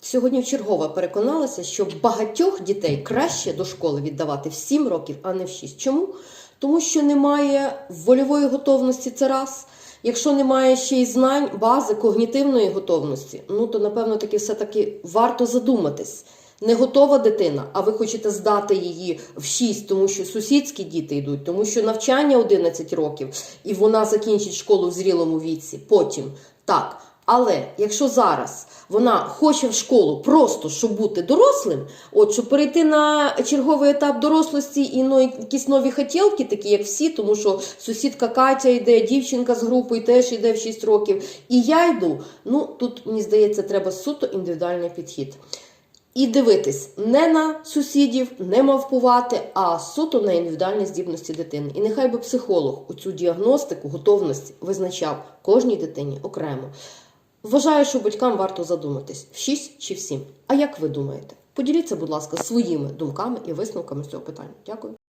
Сьогодні вчергове переконалася, що багатьох дітей краще до школи віддавати в 7 років, а не в 6. Чому? Тому що немає вольової готовності це раз. Якщо немає ще й знань, бази, когнітивної готовності, ну то напевно таки все-таки варто задуматись. Не готова дитина, а ви хочете здати її в 6, тому що сусідські діти йдуть, тому що навчання 11 років, і вона закінчить школу в зрілому віці. Потім так. Але якщо зараз вона хоче в школу просто щоб бути дорослим, от щоб перейти на черговий етап дорослості і ну, якісь нові хотілки, такі як всі, тому що сусідка Катя йде, дівчинка з групи теж йде в 6 років, і я йду. Ну тут мені здається, треба суто індивідуальний підхід. І дивитись не на сусідів, не мавпувати, а суто на індивідуальні здібності дитини. І нехай би психолог у цю діагностику готовності визначав кожній дитині окремо. Вважаю, що батькам варто задуматись в 6 чи в 7. А як ви думаєте? Поділіться, будь ласка, своїми думками і висновками з цього питання. Дякую.